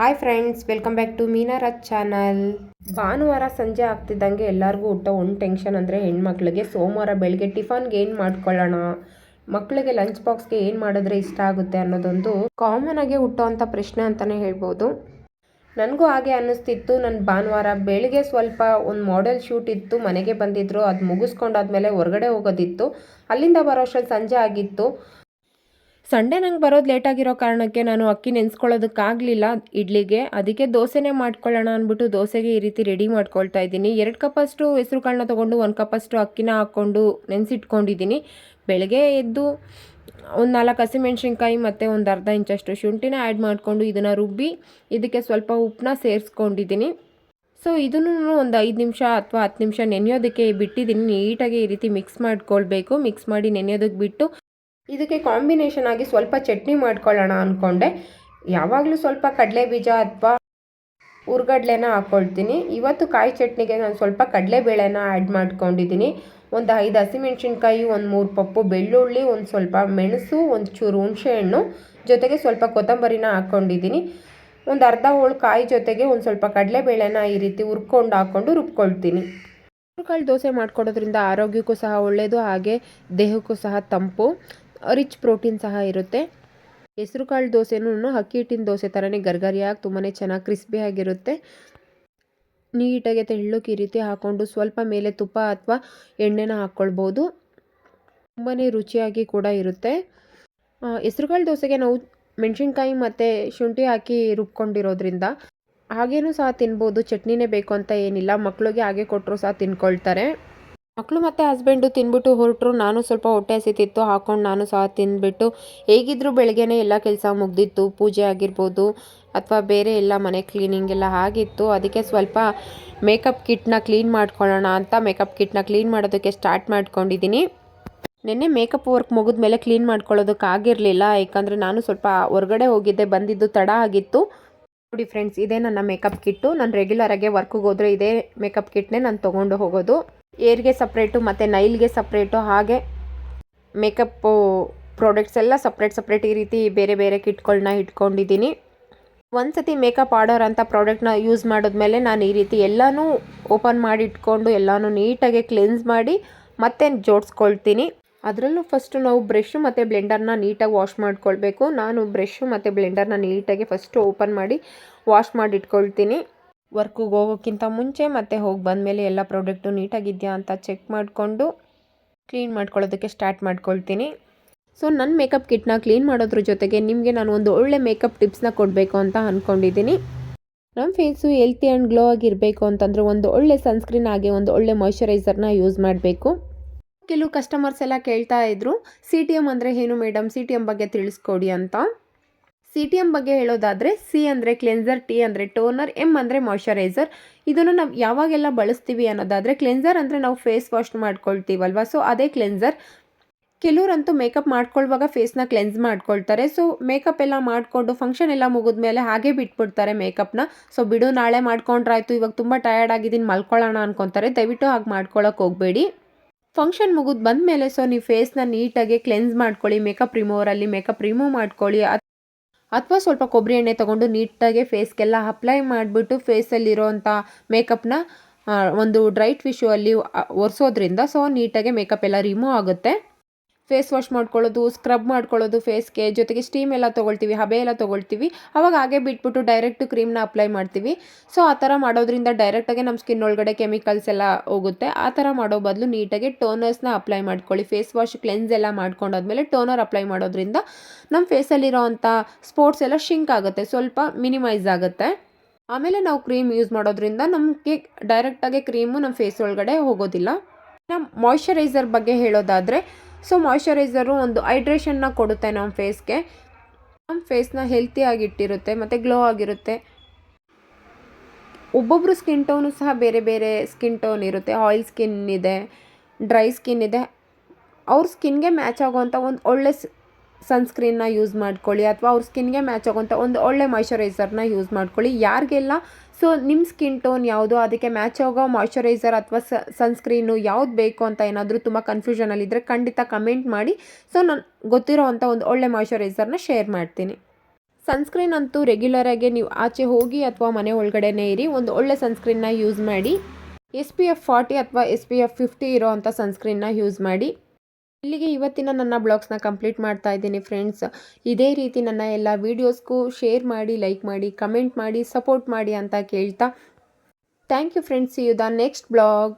Hi friends welcome back to Meenaraj channel ಭಾನುವಾರ ಸಂಜೆ ಆಗ್ತಿದ್ದಂಗೆ ಎಲ್ಲರಿಗೂ ಊಟ, ಒಂದು ಟೆನ್ಷನ್ ಅಂದರೆ ಹೆಣ್ಮಕ್ಳಿಗೆ ಸೋಮವಾರ ಬೆಳಗ್ಗೆ ಟಿಫನ್ಗೆ ಏನು ಮಾಡ್ಕೊಳ್ಳೋಣ? ಮಕ್ಕಳಿಗೆ ಲಂಚ್ ಬಾಕ್ಸ್ಗೆ ಏನು ಮಾಡಿದ್ರೆ ಇಷ್ಟ ಆಗುತ್ತೆ ಅನ್ನೋದೊಂದು ಕಾಮನ್ ಆಗಿ ಹುಟ್ಟುವಂಥ ಪ್ರಶ್ನೆ ಅಂತಲೇ ಹೇಳ್ಬೋದು. ನನಗೂ ಹಾಗೆ ಅನ್ನಿಸ್ತಿತ್ತು. ನನ್ನ ಭಾನುವಾರ ಬೆಳಿಗ್ಗೆ ಸ್ವಲ್ಪ ಒಂದು ಮಾಡೆಲ್ ಶೂಟ್ ಇತ್ತು. ಮನೆಗೆ ಬಂದಿದ್ದರು ಅದು ಮುಗಿಸ್ಕೊಂಡಾದ್ಮೇಲೆ ಹೊರಗಡೆ ಹೋಗೋದಿತ್ತು. ಅಲ್ಲಿಂದ ಬರೋ ಅಷ್ಟ್ರಲ್ಲಿ ಸಂಜೆ ಆಗಿತ್ತು. ಸಂಡೇ ನಂಗೆ ಬರೋದು ಲೇಟಾಗಿರೋ ಕಾರಣಕ್ಕೆ ನಾನು ಅಕ್ಕಿ ನೆನೆಸ್ಕೊಳ್ಳೋದಕ್ಕಾಗಲಿಲ್ಲ. ಇಡ್ಲಿಗೆ. ಅದಕ್ಕೆ ದೋಸೆನೇ ಮಾಡ್ಕೊಳ್ಳೋಣ ಅಂದ್ಬಿಟ್ಟು ದೋಸೆಗೆ ಈ ರೀತಿ ರೆಡಿ ಮಾಡ್ಕೊಳ್ತಾ ಇದ್ದೀನಿ. ಎರಡು ಕಪ್ಪಷ್ಟು ಹೆಸರು ಕಾಳನ್ನ ತೊಗೊಂಡು, ಒಂದು ಕಪ್ಪಷ್ಟು ಅಕ್ಕಿನ ಹಾಕ್ಕೊಂಡು ನೆನೆಸಿಟ್ಕೊಂಡಿದ್ದೀನಿ. ಬೆಳಗ್ಗೆ ಎದ್ದು ಒಂದು ನಾಲ್ಕು ಹಸಿಮೆಣ್ಸಿನ್ಕಾಯಿ ಮತ್ತು ಒಂದು ಅರ್ಧ ಇಂಚಷ್ಟು ಶುಂಠಿನ ಆ್ಯಡ್ ಮಾಡಿಕೊಂಡು ಇದನ್ನು ರುಬ್ಬಿ, ಇದಕ್ಕೆ ಸ್ವಲ್ಪ ಉಪ್ಪನ್ನ ಸೇರಿಸ್ಕೊಂಡಿದ್ದೀನಿ. ಸೊ ಇದನ್ನು ಒಂದು ಐದು ನಿಮಿಷ ಅಥವಾ ಹತ್ತು ನಿಮಿಷ ನೆನೆಯೋದಕ್ಕೆ ಬಿಟ್ಟಿದ್ದೀನಿ. ನೀಟಾಗಿ ಈ ರೀತಿ ಮಿಕ್ಸ್ ಮಾಡ್ಕೊಳ್ಬೇಕು. ಮಿಕ್ಸ್ ಮಾಡಿ ನೆನೆಯೋದಕ್ಕೆ ಬಿಟ್ಟು ಇದಕ್ಕೆ ಕಾಂಬಿನೇಷನ್ ಆಗಿ ಸ್ವಲ್ಪ ಚಟ್ನಿ ಮಾಡ್ಕೊಳ್ಳೋಣ ಅಂದ್ಕೊಂಡೆ ಯಾವಾಗಲೂ ಸ್ವಲ್ಪ ಕಡಲೆ ಬೀಜ ಅಥವಾ ಹುರ್ಗಡ್ಲೆನ ಹಾಕ್ಕೊಳ್ತೀನಿ ಇವತ್ತು ಕಾಯಿ ಚಟ್ನಿಗೆ ನಾನು ಸ್ವಲ್ಪ ಕಡಲೆಬೇಳೆನ ಆ್ಯಡ್ ಮಾಡ್ಕೊಂಡಿದ್ದೀನಿ. ಒಂದು ಐದು ಹಸಿಮೆಣ್ಸಿನ್ಕಾಯಿ, ಒಂದು ಮೂರು ಪಪ್ಪು ಬೆಳ್ಳುಳ್ಳಿ, ಒಂದು ಸ್ವಲ್ಪ ಮೆಣಸು, ಒಂದು ಚೂರು ಹುಣಸೆಹಣ್ಣು ಜೊತೆಗೆ ಸ್ವಲ್ಪ ಕೊತ್ತಂಬರಿನ ಹಾಕ್ಕೊಂಡಿದ್ದೀನಿ ಒಂದು ಅರ್ಧ ಹೋಳು ಕಾಯಿ ಜೊತೆಗೆ ಒಂದು ಸ್ವಲ್ಪ ಕಡಲೆಬೇಳೆನ ಈ ರೀತಿ ಹುರ್ಕೊಂಡು ಹಾಕ್ಕೊಂಡು ರುಬ್ಕೊಳ್ತೀನಿ. ಕಾಳು ದೋಸೆ ಮಾಡ್ಕೊಡೋದ್ರಿಂದ ಆರೋಗ್ಯಕ್ಕೂ ಸಹ ಒಳ್ಳೆಯದು ಹಾಗೆ ದೇಹಕ್ಕೂ ಸಹ ತಂಪು. ರಿಚ್ ಪ್ರೋಟೀನ್ ಸಹ ಇರುತ್ತೆ. ಹೆಸರು ಕಾಳು ದೋಸೆನೂ ಅಕ್ಕಿ ಹಿಟ್ಟಿನ ದೋಸೆ ಥರನೇ ಗರ್ಗರಿಯಾಗಿ ತುಂಬಾ ಚೆನ್ನಾಗಿ ಕ್ರಿಸ್ಪಿಯಾಗಿರುತ್ತೆ ನೀಟಾಗಿ ತೆಳ್ಳಕ್ಕೆ ಈ ರೀತಿ ಹಾಕ್ಕೊಂಡು ಸ್ವಲ್ಪ ಮೇಲೆ ತುಪ್ಪ ಅಥವಾ ಎಣ್ಣೆನ ಹಾಕ್ಕೊಳ್ಬೋದು ತುಂಬಾ ರುಚಿಯಾಗಿ ಕೂಡ ಇರುತ್ತೆ. ಹೆಸರುಕಾಳು ದೋಸೆಗೆ ನಾವು ಮೆಣಸಿನ್ಕಾಯಿ ಮತ್ತು ಶುಂಠಿ ಹಾಕಿ ರುಬ್ಕೊಂಡಿರೋದ್ರಿಂದ ಹಾಗೇನೂ ಸಹ ತಿನ್ಬೋದು. ಚಟ್ನಿನೇ ಬೇಕು ಅಂತ ಏನಿಲ್ಲ. ಮಕ್ಕಳಿಗೆ ಹಾಗೆ ಕೊಟ್ಟರು ಸಹ ತಿನ್ಕೊಳ್ತಾರೆ. ಮಕ್ಕಳು ಮತ್ತು ಹಸ್ಬೆಂಡು ತಿನ್ಬಿಟ್ಟು ಹೊರಟರು, ನಾನು ಸ್ವಲ್ಪ ಹೊಟ್ಟೆ ಹಸಿತಿತ್ತು, ಹಾಕೊಂಡು ನಾನು ಸಹ ತಿಂದ್ಬಿಟ್ಟು ಹೇಗಿದ್ದರೂ ಬೆಳಗ್ಗೆನೇ ಎಲ್ಲ ಕೆಲಸ ಮುಗ್ದಿತ್ತು, ಪೂಜೆ ಆಗಿರ್ಬೋದು ಅಥವಾ ಬೇರೆ ಎಲ್ಲ ಮನೆ ಕ್ಲೀನಿಂಗ್ ಎಲ್ಲ ಆಗಿತ್ತು, ಅದಕ್ಕೆ ಸ್ವಲ್ಪ ಮೇಕಪ್ ಕಿಟ್ನ ಕ್ಲೀನ್ ಮಾಡ್ಕೊಳ್ಳೋಣ ಅಂತ ಮೇಕಪ್ ಕಿಟ್ನ ಕ್ಲೀನ್ ಮಾಡೋದಕ್ಕೆ ಸ್ಟಾರ್ಟ್ ಮಾಡ್ಕೊಂಡಿದ್ದೀನಿ. ನಿನ್ನೆ ಮೇಕಪ್ ವರ್ಕ್ ಮುಗಿದ ಮೇಲೆ ಕ್ಲೀನ್ ಮಾಡ್ಕೊಳ್ಳೋದಕ್ಕಾಗಿರಲಿಲ್ಲ ಯಾಕಂದರೆ ನಾನು ಸ್ವಲ್ಪ ಹೊರಗಡೆ ಹೋಗಿದ್ದೆ, ಬಂದಿದ್ದು ತಡ ಆಗಿತ್ತು. ನೋಡಿ ಫ್ರೆಂಡ್ಸ್ ಇದೇ ನನ್ನ ಮೇಕಪ್ ಕಿಟ್ಟು ನಾನು ರೆಗ್ಯುಲರಾಗೆ ವರ್ಕ್ಗೆ ಹೋದರೆ ಇದೇ ಮೇಕಪ್ ಕಿಟ್ನೇ ನಾನು ತೊಗೊಂಡು ಹೋಗೋದು. ಏರ್ಗೆ ಸಪ್ರೇಟು ಮತ್ತು ನೈಲ್ಗೆ ಸಪ್ರೇಟು, ಹಾಗೆ ಮೇಕಪ್ಪು ಪ್ರಾಡಕ್ಟ್ಸ್ ಎಲ್ಲ ಸಪ್ರೇಟ್ ಸಪ್ರೇಟ್ ಈ ರೀತಿ ಬೇರೆ ಬೇರೆ ಕಿಟ್ಗಳನ್ನ ಇಟ್ಕೊಂಡಿದ್ದೀನಿ. ಒಂದು ಸತಿ ಮೇಕಪ್ ಆರ್ಡರ್ ಅಂತ ಪ್ರಾಡಕ್ಟ್ನ ಯೂಸ್ ಮಾಡಿದ್ಮೇಲೆ ನಾನು ಈ ರೀತಿ ಎಲ್ಲನೂ ಓಪನ್ ಮಾಡಿ ಇಟ್ಕೊಂಡು ಎಲ್ಲನೂ ನೀಟಾಗಿ ಕ್ಲೆನ್ಸ್ ಮಾಡಿ ಮತ್ತೆ ಜೋಡಿಸ್ಕೊಳ್ತೀನಿ. ಅದರಲ್ಲೂ ಫಸ್ಟು ನಾವು ಬ್ರಷು ಮತ್ತು ಬ್ಲೆಂಡರ್ನ ನೀಟಾಗಿ ವಾಶ್ ಮಾಡ್ಕೊಳ್ಬೇಕು. ನಾನು ಬ್ರಷು ಮತ್ತು ಬ್ಲೆಂಡರ್ನ ನೀಟಾಗಿ ಫಸ್ಟು ಓಪನ್ ಮಾಡಿ ವಾಶ್ ಮಾಡಿ ಇಟ್ಕೊಳ್ತೀನಿ. ವರ್ಕಿಗೆ ಹೋಗೋಕ್ಕಿಂತ ಮುಂಚೆ ಮತ್ತೆ ಹೋಗಿ ಬಂದಮೇಲೆ ಎಲ್ಲ ಪ್ರಾಡಕ್ಟು ನೀಟಾಗಿದೆಯಾ ಅಂತ ಚೆಕ್ ಮಾಡಿಕೊಂಡು ಕ್ಲೀನ್ ಮಾಡ್ಕೊಳ್ಳೋದಕ್ಕೆ ಸ್ಟಾರ್ಟ್ ಮಾಡ್ಕೊಳ್ತೀನಿ. ಸೊ ನನ್ನ ಮೇಕಪ್ ಕಿಟ್ನ ಕ್ಲೀನ್ ಮಾಡೋದ್ರ ಜೊತೆಗೆ ನಿಮಗೆ ನಾನು ಒಂದು ಒಳ್ಳೆ ಮೇಕಪ್ ಟಿಪ್ಸ್ನ ಕೊಡಬೇಕು ಅಂತ ಅಂದ್ಕೊಂಡಿದ್ದೀನಿ ನಮ್ಮ ಫೇಸು ಹೆಲ್ತಿ ಆ್ಯಂಡ್ ಗ್ಲೋ ಆಗಿರಬೇಕು ಅಂತಂದರೆ ಒಂದು ಒಳ್ಳೆ ಸನ್ಸ್ಕ್ರೀನ್ ಹಾಗೆ ಒಂದು ಒಳ್ಳೆ ಮಾಯ್ಶ್ಚರೈಸರ್ನ ಯೂಸ್ ಮಾಡಬೇಕು. ಕೆಲವು ಕಸ್ಟಮರ್ಸ್ ಎಲ್ಲ ಕೇಳ್ತಾ ಇದ್ರು, ಸಿ ಟಿ ಎಂ ಅಂದರೆ ಏನು ಮೇಡಮ್? ಸಿ ಟಿ ಎಂ ಬಗ್ಗೆ ತಿಳಿಸ್ಕೊಡಿ ಅಂತ. ಸಿ ಟಿ ಎಂ ಬಗ್ಗೆ ಹೇಳೋದಾದರೆ ಸಿ ಅಂದರೆ ಕ್ಲೆನ್ಸರ್, ಟಿ ಅಂದರೆ ಟೋನರ್ ಎಂ ಅಂದರೆ ಮಾಯ್ಶ್ಚರೈಸರ್. ಇದನ್ನು ನಾವು ಯಾವಾಗೆಲ್ಲ ಬಳಸ್ತೀವಿ ಅನ್ನೋದಾದರೆ ಕ್ಲೆನ್ಸರ್ ಅಂದರೆ ನಾವು ಫೇಸ್ ವಾಶ್ ಮಾಡ್ಕೊಳ್ತೀವಲ್ವ? ಸೊ, ಅದೇ ಕ್ಲೆನ್ಸರ್. ಕೆಲವರಂತೂ ಮೇಕಪ್ ಮಾಡ್ಕೊಳ್ಳುವಾಗ ಫೇಸ್ನ ಕ್ಲೆನ್ಸ್ ಮಾಡ್ಕೊಳ್ತಾರೆ. ಸೊ, ಮೇಕಪ್ ಎಲ್ಲ ಮಾಡಿಕೊಂಡು ಫಂಕ್ಷನ್ ಎಲ್ಲ ಮುಗಿದ್ಮೇಲೆ ಹಾಗೆ ಬಿಟ್ಬಿಡ್ತಾರೆ ಮೇಕಪ್ನ. ಸೊ, ಬಿಡು, ನಾಳೆ ಮಾಡ್ಕೊಂಡ್ರಾಯ್ತು, ಇವಾಗ ತುಂಬ ಟಯರ್ಡ್ ಆಗಿದ್ದೀನಿ, ಮಲ್ಕೊಳ್ಳೋಣ ಅನ್ಕೊತಾರೆ. ದಯವಿಟ್ಟು ಹಾಗೆ ಮಾಡ್ಕೊಳ್ಳೋಕೆ ಹೋಗಬೇಡಿ. ಫಂಕ್ಷನ್ ಮುಗಿದು ಬಂದಮೇಲೆ ಸೊ, ನೀವು ಫೇಸ್ನ ನೀಟಾಗಿ ಕ್ಲೆನ್ಸ್ ಮಾಡ್ಕೊಳ್ಳಿ, ಮೇಕಪ್ ರಿಮೂವರಲ್ಲಿ ಮೇಕಪ್ ರಿಮೂವ್ ಮಾಡ್ಕೊಳ್ಳಿ. ಅಥವಾ ಸ್ವಲ್ಪ ಕೊಬ್ಬರಿ ಎಣ್ಣೆ ತೊಗೊಂಡು ನೀಟಾಗಿ ಫೇಸ್ಗೆಲ್ಲ ಅಪ್ಲೈ ಮಾಡಿಬಿಟ್ಟು ಫೇಸಲ್ಲಿರೋವಂಥ ಮೇಕಪ್ನ ಒಂದು ಡ್ರೈ ಟಿಶ್ಯೂ ಅಲ್ಲಿ ಒರೆಸೋದ್ರಿಂದ ಸೊ ನೀಟಾಗಿ ಮೇಕಪ್ ಎಲ್ಲ ರಿಮೂವ್ ಆಗುತ್ತೆ. ಫೇಸ್ ವಾಶ್ ಮಾಡ್ಕೊಳ್ಳೋದು ಸ್ಕ್ರಬ್ ಮಾಡ್ಕೊಳ್ಳೋದು ಫೇಸ್ಗೆ, ಜೊತೆಗೆ ಸ್ಟೀಮ್ ಎಲ್ಲ ತೊಗೊಳ್ತೀವಿ, ಹಬೆ ಎಲ್ಲ ತೊಗೊಳ್ತೀವಿ. ಅವಾಗ ಹಾಗೆ ಬಿಟ್ಬಿಟ್ಟು ಡೈರೆಕ್ಟ್ ಕ್ರೀಮ್ನ ಅಪ್ಲೈ ಮಾಡ್ತೀವಿ. ಸೊ ಆ ಥರ ಮಾಡೋದ್ರಿಂದ ಡೈರೆಕ್ಟಾಗಿ ನಮ್ಮ ಸ್ಕಿನ್ ಒಳಗಡೆ ಕೆಮಿಕಲ್ಸ್ ಎಲ್ಲ ಹೋಗುತ್ತೆ. ಆ ಥರ ಮಾಡೋ ಬದಲು ನೀಟಾಗಿ ಟೋನರ್ಸ್ನ ಅಪ್ಲೈ ಮಾಡ್ಕೊಳ್ಳಿ. ಫೇಸ್ ವಾಶ್ ಕ್ಲೆನ್ಸ್ ಎಲ್ಲ ಮಾಡ್ಕೊಂಡಾದ್ಮೇಲೆ ಟೋನರ್ ಅಪ್ಲೈ ಮಾಡೋದ್ರಿಂದ ನಮ್ಮ ಫೇಸಲ್ಲಿರೋ ಅಂಥ ಸ್ಪೋರ್ಟ್ಸ್ ಎಲ್ಲ ಶಿಂಕ್ ಆಗುತ್ತೆ, ಸ್ವಲ್ಪ ಮಿನಿಮೈಸ್ ಆಗುತ್ತೆ. ಆಮೇಲೆ ನಾವು ಕ್ರೀಮ್ ಯೂಸ್ ಮಾಡೋದ್ರಿಂದ ನಮಗೆ ಡೈರೆಕ್ಟಾಗಿ ಕ್ರೀಮು ನಮ್ಮ ಫೇಸ್ ಒಳಗಡೆ ಹೋಗೋದಿಲ್ಲ. ನಮ್ಮ ಮಾಯ್ಶ್ಚರೈಸರ್ ಬಗ್ಗೆ ಹೇಳೋದಾದರೆ ಸೊ ಮಾಯ್ಶ್ಚರೈಸರು ಒಂದು ಹೈಡ್ರೇಷನ್ನ ಕೊಡುತ್ತೆ ನಮ್ಮ ಫೇಸ್ಗೆ ನಮ್ಮ ಫೇಸ್ನ ಹೆಲ್ತಿಯಾಗಿಟ್ಟಿರುತ್ತೆ ಮತ್ತು ಗ್ಲೋ ಆಗಿರುತ್ತೆ. ಒಬ್ಬೊಬ್ಬರು ಸ್ಕಿನ್ ಟೋನು ಸಹ ಬೇರೆ ಬೇರೆ ಸ್ಕಿನ್ ಟೋನ್ ಇರುತ್ತೆ. ಆಯಿಲ್ ಸ್ಕಿನ್ ಇದೆ ಡ್ರೈ ಸ್ಕಿನ್ ಇದೆ. ಅವ್ರ ಸ್ಕಿನ್ಗೆ ಮ್ಯಾಚ್ ಆಗುವಂಥ ಒಂದು ಒಳ್ಳೆ ಸನ್ಸ್ಕ್ರೀನ್ನ ಯೂಸ್ ಮಾಡ್ಕೊಳ್ಳಿ ಅಥವಾ ಅವ್ರ ಸ್ಕಿನ್ಗೆ ಮ್ಯಾಚ್ ಆಗುವಂಥ ಒಂದು ಒಳ್ಳೆ ಮಾಯ್ಶ್ಚರೈಸರ್ನ ಯೂಸ್ ಮಾಡ್ಕೊಳ್ಳಿ. ಯಾರಿಗೆಲ್ಲ? ಸೊ ನಿಮ್ಮ ಸ್ಕಿನ್ ಟೋನ್ ಯಾವುದು? ಅದಕ್ಕೆ ಮ್ಯಾಚ್ ಆಗೋ ಮಾಯ್ಶ್ಚರೈಸರ್ ಅಥವಾ ಸನ್ಸ್ಕ್ರೀನು ಯಾವ್ದು ಬೇಕು ಅಂತ ಏನಾದರೂ ತುಂಬ ಕನ್ಫ್ಯೂಷನಲ್ಲಿದ್ದರೆ ಖಂಡಿತ ಕಮೆಂಟ್ ಮಾಡಿ. ಸೊ ನಾನು ಗೊತ್ತಿರೋ ಅಂಥ ಒಂದು ಒಳ್ಳೆ ಮಾಯ್ಶ್ಚರೈಸರ್ನ ಶೇರ್ ಮಾಡ್ತೀನಿ. ಸನ್ಸ್ಕ್ರೀನ್ ಅಂತೂ ರೆಗ್ಯುಲರಾಗಿ ನೀವು ಆಚೆ ಹೋಗಿ ಅಥವಾ ಮನೆ ಒಳಗಡೆನೇ ಇರಿ. ಒಂದು ಒಳ್ಳೆ ಸನ್ಸ್ಕ್ರೀನ್ನ ಯೂಸ್ ಮಾಡಿ. ಎಸ್ ಪಿ ಎಫ್ ಫಾರ್ಟಿ ಅಥವಾ ಎಸ್ ಪಿ ಎಫ್ ಫಿಫ್ಟಿ ಇರೋ ಅಂಥ ಸನ್ಸ್ಕ್ರೀನ್ನ ಯೂಸ್ ಮಾಡಿ. ಇಲ್ಲಿಗೆ ಇವತ್ತಿನ ನನ್ನ ಬ್ಲಾಗ್ಸ್ನ ಕಂಪ್ಲೀಟ್ ಮಾಡ್ತಾ ಇದ್ದೀನಿ ಫ್ರೆಂಡ್ಸ್. ಇದೇ ರೀತಿ ನನ್ನ ಎಲ್ಲ ವೀಡಿಯೋಸ್ಗೂ ಶೇರ್ ಮಾಡಿ, ಲೈಕ್ ಮಾಡಿ, ಕಮೆಂಟ್ ಮಾಡಿ, ಸಪೋರ್ಟ್ ಮಾಡಿ ಅಂತ ಕೇಳ್ತಾ. Thank you friends. You the next blog